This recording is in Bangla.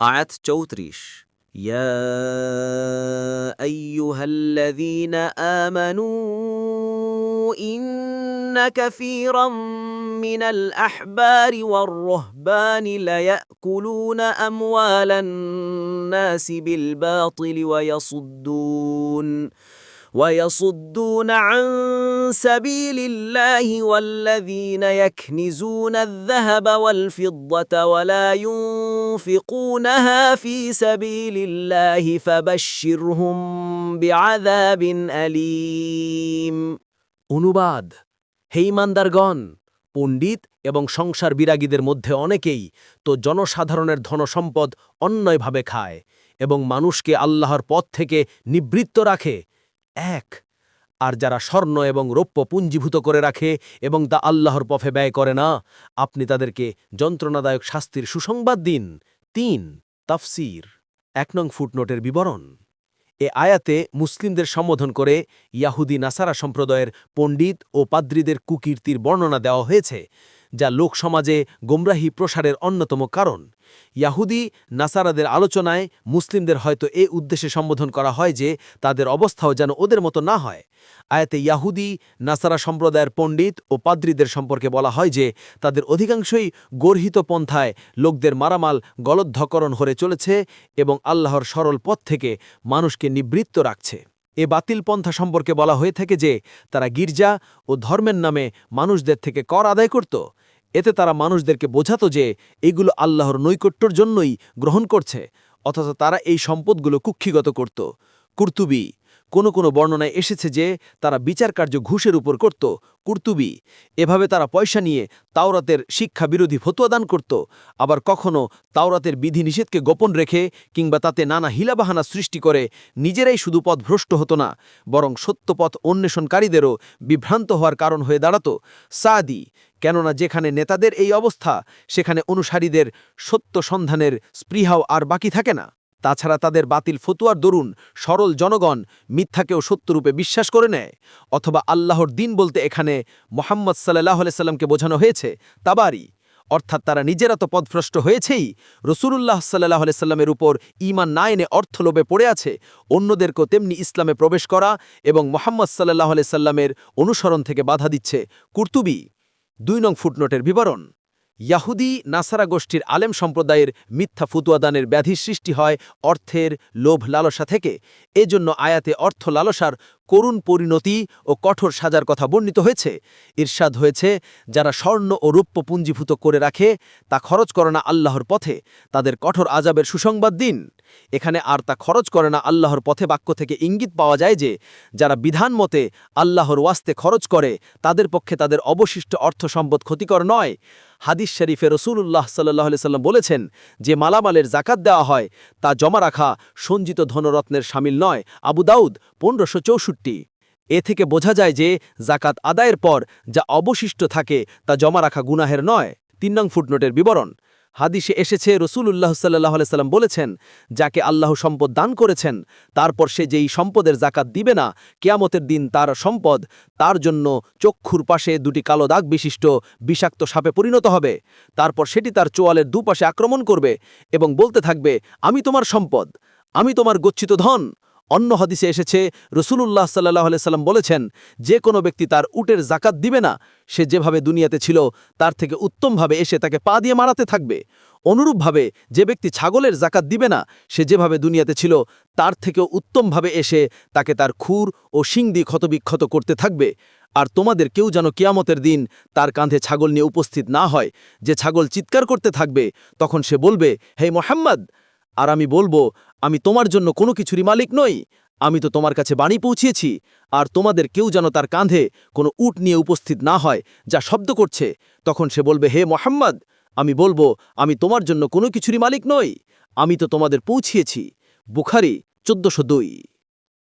আয়াত চৌত্রিশ يا أيها الذين آمنوا إن كثيرا من الأحبار والرهبان ليأكلون أموال الناس بالباطل ويصدون ويصدون عن سبيل الله والذين يكنزون الذهب والفضة ولا ينفقونها في سبيل الله فبشرهم بعذاب أليم অনুবাদ হে ইমানদারগণ পণ্ডিত এবং সংসার বিরাগীদের মধ্যে অনেকেই তো জনসাধারণের ধনসম্পদ অন্যয়ভাবে খায় এবং মানুষকে আল্লাহর পথ থেকে নিবৃত্ত রাখে এক। আর যারা স্বর্ণ এবং রৌপ্য পুঞ্জীভূত করে রাখে এবং তা আল্লাহর পথে ব্যয় করে না, আপনি তাদেরকে যন্ত্রণাদায়ক শাস্তির সুসংবাদ দিন। তিন, তাফসির। এক নং ফুটনোটের বিবরণ। এ আয়াতে মুসলিমদের সম্বোধন করে ইয়াহুদি নাসারা সম্প্রদায়ের পণ্ডিত ও পাদ্রীদের কুকীর্তির বর্ণনা দেওয়া হয়েছে। যা লোকসমাজে গোমরাহী প্রসারের অন্যতম কারণ। ইয়াহুদি নাসারাদের আলোচনায় মুসলিমদের হয়তো এ উদ্দেশ্যে সম্বোধন করা হয় যে, তাদের অবস্থাও যেন ওদের মতো না হয়। আয়াতে ইয়াহুদি, নাসারা সম্প্রদায়ের পণ্ডিত ও পাদ্রীদের সম্পর্কে বলা হয় যে, তাদের অধিকাংশই গর্হিত পন্থায় লোকদের মারামাল গলদ্ধকরণ হয়ে চলেছে এবং আল্লাহর সরল পথ থেকে মানুষকে নিবৃত্ত রাখছে। এ বাতিল পন্থা সম্পর্কে বলা হয়ে থাকে যে, তারা গির্জা ও ধর্মের নামে মানুষদের থেকে কর আদায় করত। এতে তারা মানুষদেরকে বোঝাতো যে এগুলো আল্লাহর নৈকট্যর জন্যই গ্রহণ করছে, অথচ তারা এই সম্পদগুলো কুক্ষিগত করত। কুর্তুবি, কোনো কোনো বর্ণনায় এসেছে যে তারা বিচার কার্য ঘুষের উপর করত। কুর্তুবি, এভাবে তারা পয়সা নিয়ে তাওরাতের শিক্ষা বিরোধী ফতুয়া দান করত, আবার কখনো তাওরাতের বিধিনিষেধকে গোপন রেখে কিংবা তাতে নানা হিলাবাহানা সৃষ্টি করে নিজেরাই শুধু পথ ভ্রষ্ট হতো না, বরং সত্যপথ অন্বেষণকারীদেরও বিভ্রান্ত হওয়ার কারণ হয়ে দাঁড়াত। সাদি কেননা যেখানে নেতাদের এই অবস্থা, সেখানে অনুসারীদের সত্য সন্ধানের স্পৃহাও আর বাকি থাকে না। তাছাড়া তাদের বাতিল ফতুয়ার দরুন সরল জনগণ মিথ্যাকেও সত্যরূপে বিশ্বাস করে নেয়। অথবা আল্লাহর দিন বলতে এখানে মোহাম্মদ সাল্লাহ সাল্লামকে বোঝানো হয়েছে, তাবারি। অর্থাৎ তারা নিজেরা তো পদভ্রষ্ট হয়েছেই। রসুলুল্লাহ সাল্লাহ সাল্লামের উপর ইমান না এনে অর্থলোভে পড়ে আছে, অন্যদেরকেও তেমনি ইসলামে প্রবেশ করা এবং মোহাম্মদ সাল্লাহ সাল্লামের অনুসরণ থেকে বাধা দিচ্ছে কুর্তুবি। দুই নং ফুটনোটের বিবরণ। ইয়াহুদি নাসারা গোষ্ঠীর আলেম সম্প্রদায়ের মিথ্যা ফুতুয়াদানের ব্যাধি সৃষ্টি হয় অর্থের লোভ লালসা থেকে। এজন্য আয়াতে অর্থ লালসার করুণ পরিণতি ও কঠোর সাজার কথা বর্ণিত হয়েছে। ঈর্ষাদ হয়েছে, যারা স্বর্ণ ও রূপ্য পুঞ্জীভূত করে রাখে, তা খরচ করে না আল্লাহর পথে, তাদের কঠোর আজাবের সুসংবাদ দিন। এখানে আর তা খরচ করে না আল্লাহর পথে বাক্য থেকে ইঙ্গিত পাওয়া যায় যে, যারা বিধান মতে আল্লাহর ওয়াস্তে খরচ করে, তাদের পক্ষে তাদের অবশিষ্ট অর্থ সম্পদ ক্ষতিকর নয়। হাদিস শরীফে রসুল্লাহ সাল্লাহ সাল্লাম বলেছেন, যে মালামালের জাকাত দেওয়া হয়, তা জমা রাখা সঞ্জিত ধনরত্নের সামিল নয়। আবু দাউদ পনেরোশো চৌষট্টি এ থেকে বোঝা যায় যে জাকাত আদায়ের পর যা অবশিষ্ট থাকে তা জমা রাখা গুনাহের নয়। তিন নং ফুটনোটের বিবরণ। হাদিসে এসেছে রসুল্লাহ সাল্লাহ সাল্লাম বলেছেন, যাকে আল্লাহ সম্পদ দান করেছেন, তারপর সে যেই সম্পদের জাকাত দিবে না, কেয়ামতের দিন তার সম্পদ, তার জন্য চক্ষুর পাশে দুটি কালো দাগ বিশিষ্ট বিষাক্ত সাপে পরিণত হবে। তারপর সেটি তার চোয়ালের দুপাশে আক্রমণ করবে এবং বলতে থাকবে, আমি তোমার সম্পদ, আমি তোমার গচ্ছিত ধন অন্য হদিসে এসেছে, রসুলুল্লাহ সাল্লাহ সাল্লাম বলেছেন, যে কোনো ব্যক্তি তার উটের জাকাত দিবে না, সে যেভাবে দুনিয়াতে ছিল, তার থেকে উত্তমভাবে এসে তাকে পা দিয়ে মারাতে থাকবে। অনুরূপভাবে যে ব্যক্তি ছাগলের জাকাত দিবে না, সে যেভাবে দুনিয়াতে ছিল, তার থেকেও উত্তমভাবে এসে তাকে তার খুর ও শিং দিয়ে ক্ষতবিক্ষত করতে থাকবে। আর তোমাদের কেউ যেন কিয়ামতের দিন তার কাঁধে ছাগল নিয়ে উপস্থিত না হয়, যে ছাগল চিৎকার করতে থাকবে, তখন সে বলবে, হে মোহাম্মদ আর আমি বলব, আমি তোমার জন্য কোনো কিছুরই মালিক নই। আমি তো তোমার কাছে বাণী পৌঁছিয়েছি, আর তোমাদের কেউ যেন তার কাঁধে কোনো উট নিয়ে উপস্থিত না হয়, যা শব্দ করছে। তখন সে বলবে, হে মোহাম্মদ, আমি বলব, আমি তোমার জন্য কোনো কিছুরই মালিক নই। আমি তো তোমাদের পৌঁছিয়েছি। বুখারি, চোদ্দশো দুই।